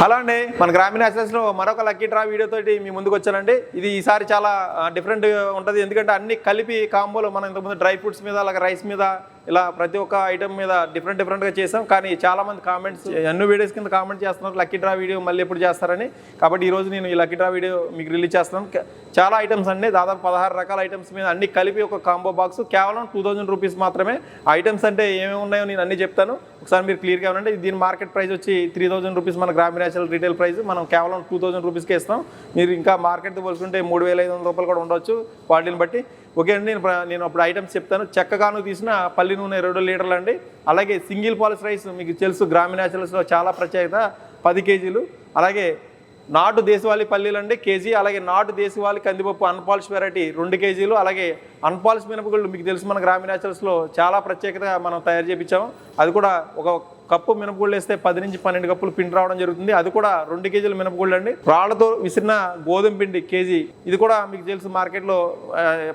Hello అండి మన గ్రామీణ లో మరొక లక్కీ డ్రా వీడియోతోటి మీ ముందుకు వచ్చానండి. ఇది ఈసారి చాలా డిఫరెంట్ ఉంటుంది. ఎందుకంటే అన్ని కలిపి కాంబోలో మనం ఇంతకుముందు డ్రై ఫ్రూట్స్ మీద అలాగే రైస్ మీద ఇలా ప్రతి ఒక్క ఐటమ్ మీద డిఫరెంట్ డిఫరెంట్గా చేసాం. కానీ చాలామంది కామెంట్స్ అన్ని వీడియోస్ కింద కామెంట్ చేస్తున్నారు లక్కీ డ్రా వీడియో మళ్ళీ ఎప్పుడు చేస్తారని. కాబట్టి ఈరోజు నేను ఈ లక్కీ డ్రా వీడియో మీకు రిలీజ్ చేస్తున్నాను. చాలా ఐటమ్స్ అండి. దాదాపు పదహారు రకాల ఐటమ్స్ మీద అన్ని కలిపి ఒక కాంబో బాక్స్ కేవలం టూ థౌజండ్ రూపీస్ మాత్రమే. ఐటమ్స్ అంటే ఏమేమి ఉన్నాయో నేను అన్ని చెప్తాను. ఒకసారి మీరు క్లియర్గా ఉండండి. దీని మార్కెట్ ప్రైస్ వచ్చి త్రీ థౌసండ్ రూపీస్ మన గ్రామీణ నేచురల్ రీటైల్ ప్రైస్ మనం కేవలం టూ థౌసండ్ రూపీస్కే ఇస్తాం. మీరు ఇంకా మార్కెట్తో పోల్చుకుంటే మూడు వేల ఐదు వందల రూపాయలు కూడా ఉండొచ్చు క్వాలిటీని బట్టి. ఓకే అండి నేను నేను అప్పుడు ఐటమ్స్ చెప్తాను. చెక్కగాను తీసిన పల్లి నూనె రెండు లీటర్లు అండి. అలాగే సింగిల్ పాలిస్ రైస్ మీకు తెలుసు గ్రామీణ నేచురల్స్లో చాలా ప్రత్యేకత పది కేజీలు. అలాగే నాటు దేశవాళీ పల్లీలు అండి కేజీ. అలాగే నాటు దేశవాళీ కందిపప్పు అన్పాలిష్ వెరైటీ రెండు కేజీలు. అలాగే అన్పాలిష్ మినపగుళ్ళు మీకు తెలుసు మన గ్రామీణ చాలా ప్రత్యేకతగా మనం తయారు చేయించాము అది కూడా ఒక కప్పు మినపగుళ్ళు వేస్తే పది నుంచి పన్నెండు కప్పులు పిండి రావడం జరుగుతుంది. అది కూడా రెండు కేజీల మినపగుళ్ళు అండి. రాళ్ళతో విసిరిన గోధుమ పిండి కేజీ. ఇది కూడా మీకు తెలుసు మార్కెట్లో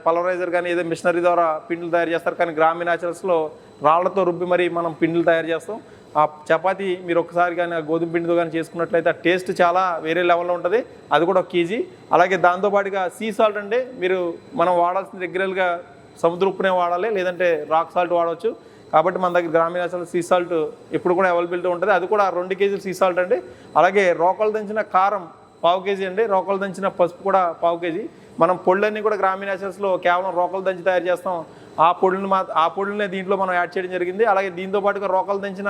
పలవరైజర్ కానీ ఏదో మిషనరీ ద్వారా పిండిలు తయారు చేస్తారు. కానీ గ్రామీణ ఆచరణలో రాళ్ళతో రుబ్బి మరి మనం పిండిలు తయారు చేస్తాం. ఆ చపాతీ మీరు ఒకసారి కానీ ఆ గోధుమ పిండితో కానీ చేసుకున్నట్లయితే ఆ టేస్ట్ చాలా వేరే లెవెల్లో ఉంటుంది. అది కూడా ఒక కేజీ. అలాగే దాంతోపాటుగా సీ సాల్ట్ అంటే మీరు మనం వాడాల్సిన రెగ్యులర్గా సముద్ర ఉప్పునే వాడాలి లేదంటే రాక్ సాల్ట్ వాడవచ్చు. కాబట్టి మన దగ్గర గ్రామీణ అసలు సీ సాల్ట్ కూడా అవైలబిలిటీ ఉంటుంది. అది కూడా రెండు కేజీలు సీ సాల్ట్ అండి. అలాగే రోకలు దంచిన కారం పావు కేజీ అండి. రోకలు దంచిన పసుపు కూడా పావు కేజీ. మనం పొళ్ళన్నీ కూడా గ్రామీణ నేచర్స్లో కేవలం రోకలు దంచి తయారు చేస్తాం. ఆ పొడులను మా ఆ పొడులనే దీంట్లో మనం యాడ్ చేయడం జరిగింది. అలాగే దీంతో పాటుగా రోకలు దంచిన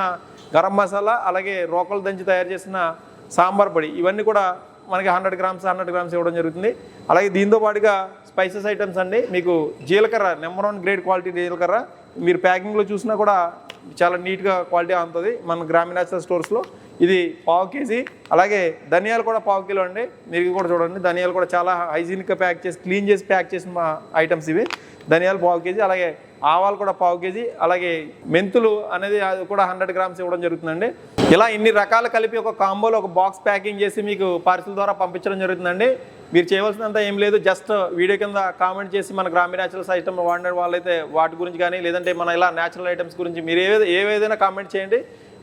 గరం మసాలా అలాగే రోకలు దంచి తయారు చేసిన సాంబార్ పొడి. ఇవన్నీ కూడా మనకి హండ్రెడ్ గ్రామ్స్ హండ్రెడ్ గ్రామ్స్ ఇవ్వడం జరుగుతుంది. అలాగే దీంతో పాటుగా స్పైసెస్ ఐటమ్స్ అండి. మీకు జీలకర్ర నెంబర్ వన్ గ్రేడ్ క్వాలిటీ జీలకర్ర మీరు ప్యాకింగ్లో చూసినా కూడా చాలా నీట్గా క్వాలిటీ ఉంటుంది మన గ్రామీణ స్టోర్స్లో. ఇది పావు కేజీ. అలాగే ధనియాలు కూడా పావు కిలో అండి. మీరు కూడా చూడండి ధనియాలు కూడా చాలా హైజీనిక్గా ప్యాక్ చేసి క్లీన్ చేసి ప్యాక్ చేసిన ఐటమ్స్ ఇవి. ధనియాలు పావు కేజీ అలాగే ఆవాలు కూడా పావు కేజీ అలాగే మెంతులు అనేది అది కూడా హండ్రెడ్ గ్రామ్స్ ఇవ్వడం జరుగుతుందండి. ఇలా ఇన్ని రకాలు కలిపి ఒక కాంబోలో ఒక బాక్స్ ప్యాకింగ్ చేసి మీకు పార్సిల్ ద్వారా పంపించడం జరుగుతుందండి. మీరు చేయవలసినంత ఏం లేదు. జస్ట్ వీడియో కింద కామెంట్ చేసి మన గ్రామీణ న్యాచురల్స్ ఐటమ్ వాడిన వాళ్ళైతే వాటి గురించి కానీ లేదంటే మన ఇలా న్యాచురల్ ఐటమ్స్ గురించి మీరు ఏవే ఏవేదైనా కామెంట్ చేయండి.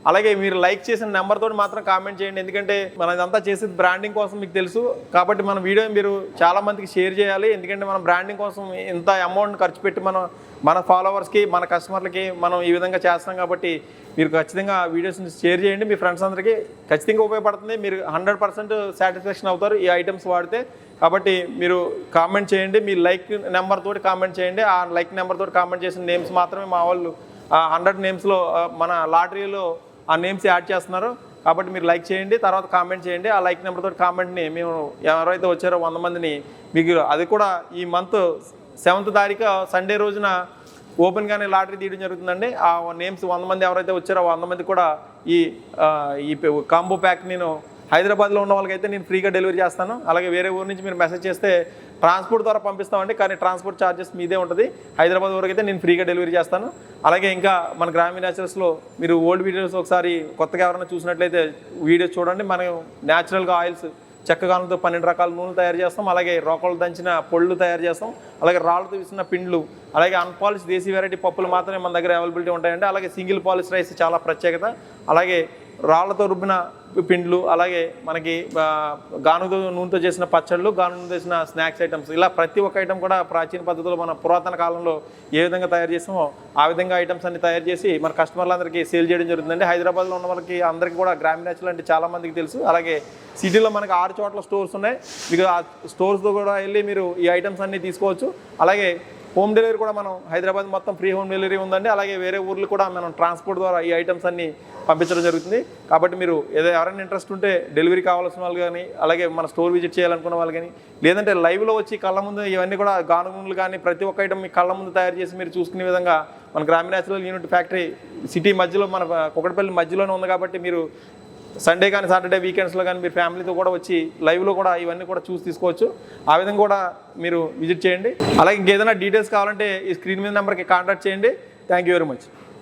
అలాగే మీరు లైక్ చేసిన నెంబర్ తోటి మాత్రం కామెంట్ చేయండి. ఎందుకంటే మనం ఇదంతా చేసేది బ్రాండింగ్ కోసం మీకు తెలుసు. కాబట్టి మన వీడియో మీరు చాలా మందికి షేర్ చేయాలి. ఎందుకంటే మనం బ్రాండింగ్ కోసం ఇంత అమౌంట్ ఖర్చు పెట్టి మనం మన ఫాలోవర్స్కి మన కస్టమర్లకి మనం ఈ విధంగా చేస్తాం కాబట్టి మీరు ఖచ్చితంగా వీడియోస్ని షేర్ చేయండి. మీ ఫ్రెండ్స్ అందరికీ ఖచ్చితంగా ఉపయోగపడుతుంది. మీరు హండ్రెడ్ పర్సెంట్ సాటిస్ఫాక్షన్ అవుతారు ఈ ఐటమ్స్ వాడితే. కాబట్టి మీరు కామెంట్ చేయండి. మీ లైక్ నెంబర్ తోటి కామెంట్ చేయండి. ఆ లైక్ నెంబర్ తోటి కామెంట్ చేసిన నేమ్స్ మాత్రమే మా వాళ్ళు ఆ హండ్రెడ్ నేమ్స్లో మన లాటరీలో ఆ నేమ్స్ యాడ్ చేస్తున్నారు. కాబట్టి మీరు లైక్ చేయండి తర్వాత కామెంట్ చేయండి. ఆ లైక్ నెంబర్తో కామెంట్ని మేము ఎవరైతే వచ్చారో వంద మందిని మీకు అది కూడా ఈ మంత్ సెవెంత్ తారీఖు సండే రోజున ఓపెన్గానే లాటరీ తీయడం జరుగుతుందండి. ఆ నేమ్స్ వంద మంది ఎవరైతే వచ్చారో వంద మంది కూడా ఈ ఈ కాంబో ప్యాక్ నేను హైదరాబాద్లో ఉన్న వాళ్ళకైతే నేను ఫ్రీగా డెలివరీ చేస్తాను. అలాగే వేరే ఊరు నుంచి మీరు మెసేజ్ చేస్తే ట్రాన్స్పోర్ట్ ద్వారా పంపిస్తామండి. కానీ ట్రాన్స్పోర్ట్ ఛార్జెస్ మీదే ఉంటుంది. హైదరాబాద్ వరకు అయితే నేను ఫ్రీగా డెలివరీ చేస్తాను. అలాగే ఇంకా మన గ్రామీణ న్యాచురల్స్లో మీరు ఓల్డ్ వీడియోస్ ఒకసారి కొత్తగా ఎవరైనా చూసినట్లయితే వీడియోస్ చూడండి. మనం న్యాచురల్గా ఆయిల్స్ చెక్కగానులతో పన్నెండు రకాల నూనెలు తయారు చేస్తాం. అలాగే రోకలు దంచిన పొళ్ళు తయారు చేస్తాం. అలాగే రాళ్ళతో విసిన పిండ్లు అలాగే అన్పాలిష్ దేశీ వెరైటీ పప్పులు మాత్రమే మన దగ్గర అవైలబిలిటీ ఉంటాయండి. అలాగే సింగిల్ పాలిష్ రైస్ చాలా ప్రత్యేకత. అలాగే రాళ్ళతో రుబ్బిన పిండ్లు అలాగే మనకి గానుతో నూనెతో చేసిన పచ్చళ్ళు గాను చేసిన స్నాక్స్ ఐటమ్స్. ఇలా ప్రతి ఒక్క ఐటమ్ కూడా ప్రాచీన పద్ధతిలో మన పురాతన కాలంలో ఏ విధంగా తయారు చేసామో ఆ విధంగా ఐటమ్స్ అన్ని తయారు చేసి మన కస్టమర్లందరికీ సేల్ చేయడం జరుగుతుందండి. హైదరాబాద్లో ఉన్న వాళ్ళకి అందరికీ కూడా గ్రామీణ నేచురల్ అంటే చాలామందికి తెలుసు. అలాగే సిటీలో మనకి ఆరు చోట్ల స్టోర్స్ ఉన్నాయి. మీకు ఆ స్టోర్స్తో కూడా వెళ్ళి మీరు ఈ ఐటమ్స్ అన్ని తీసుకోవచ్చు. అలాగే హోమ్ డెలివరీ కూడా మనం హైదరాబాద్ మొత్తం ఫ్రీ హోమ్ డెలివరీ ఉందండి. అలాగే వేరే ఊర్లు కూడా మనం ట్రాన్స్పోర్ట్ ద్వారా ఈ ఐటమ్స్ అన్ని పంపించడం జరుగుతుంది. కాబట్టి మీరు ఏదో ఎవరైనా ఇంట్రెస్ట్ ఉంటే డెలివరీ కావాల్సిన వాళ్ళు కానీ అలాగే మన స్టోర్ విజిట్ చేయాలనుకున్న వాళ్ళు కానీ లేదంటే లైవ్లో వచ్చి కళ్ళ ముందు ఇవన్నీ కూడా గానుగుండ్లు కానీ ప్రతి ఒక్క ఐటమ్ మీ కళ్ళ ముందు తయారు చేసి మీరు చూసుకునే విధంగా మన గ్రామీణ యూనిట్ ఫ్యాక్టరీ సిటీ మధ్యలో మన కుకటపల్లి మధ్యలోనే ఉంది కాబట్టి మీరు సండే కానీ సాటర్డే వీకెండ్స్లో కానీ మీరు ఫ్యామిలీతో కూడా వచ్చి లైవ్లో కూడా ఇవన్నీ కూడా చూసి తీసుకోవచ్చు. ఆ విధంగా కూడా మీరు విజిట్ చేయండి. అలాగే ఇంకేదైనా డీటెయిల్స్ కావాలంటే ఈ స్క్రీన్ మీద నెంబర్కి కాంటాక్ట్ చేయండి. Thank you very much